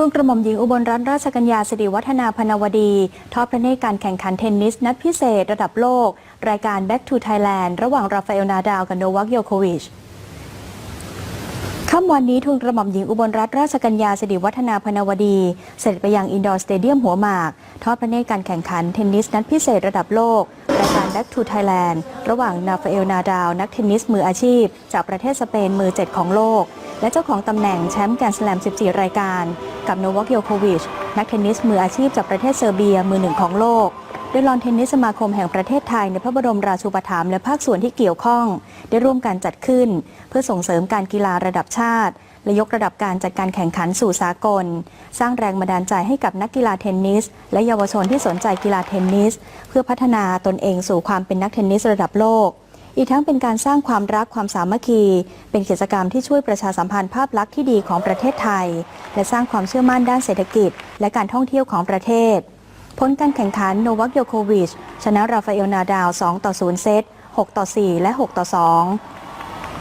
ทูลกระหม่อมหญิงอุบลรัตนราชกัญญาสิริวัฒนาพนวดี ทอดพระเนตรการแข่งขันเทนนิส นัดพิเศษระดับโลก รายการ Back to Thailand ระหว่างราฟาเอลนาดาวกับโนวัคโยโควิชค่ำวันนี้ทูลกระหม่อมหญิงอุบลรัตนราชกัญญาสิริวัฒนาพนวดี เสด็จไปยังอินดอร์สเตเดียมหัวหมาก ทอดพระเนตรการแข่งขันเทนนิสนัดพิเศษระดับโลก รายการ Back to Thailand ระหว่างนาฟาเอลนาดาว นักเทนนิสมืออาชีพ จากประเทศสเปนมือ 7 ของโลก และเจ้าของตำแหน่งแชมป์แกรนด์สแลม 14 รายการ กับโนวัคโยโควิช นักเทนนิสมืออาชีพจากประเทศเซอร์เบียมือหนึ่งของโลกโดยลอนเทนนิสสมาคมแห่งประเทศไทยในพระบรมราชูปถัมภ์และภาคส่วนที่เกี่ยวข้อง ได้ร่วมกันจัดขึ้น เพื่อส่งเสริมการกีฬาระดับชาติ และยกระดับการจัดการแข่งขันสู่สากล สร้างแรงบันดาลใจให้กับนักกีฬาเทนนิส และเยาวชนที่สนใจกีฬาเทนนิส เพื่อพัฒนาตนเองสู่ความเป็นนักเทนนิสระดับโลก อีกทั้งเป็นการสร้างความรักความสามัคคี เป็นกิจกรรมที่ช่วยประชาสัมพันธ์ภาพลักษณ์ที่ดีของประเทศไทย และสร้างความเชื่อมั่นด้านเศรษฐกิจ และการท่องเที่ยวของประเทศ ผลการแข่งขันโนวัคโยโควิชชนะราฟาเอลนาดาว 2 ต่อ 0 เซต 6 ต่อ 4 และ 6 ต่อ 2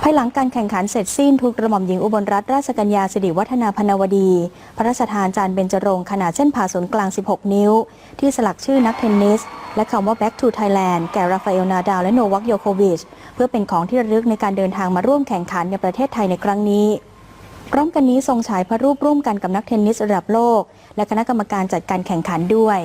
ภายหลังการแข่งขันเสร็จสิ้นทูลกระหม่อมหญิงอุบลรัตนราชกัญญาสิริวัฒนาพนวดี พระราชทานจานเบญจรงขนาดเส้นผ่าศูนย์กลาง 16 นิ้ว ที่สลักชื่อนักเทนนิส และคำว่า Back to Thailand แก่ราฟาเอลนาดาวและโนวัคโยโควิช เพื่อเป็นของที่ระลึกในการเดินทางมาร่วมแข่งขันในประเทศไทยในครั้งนี้พร้อมกันนี้ทรงฉายพระรูปร่วมกันกับนักเทนนิสระดับโลก และคณะกรรมการจัดการแข่งขันด้วย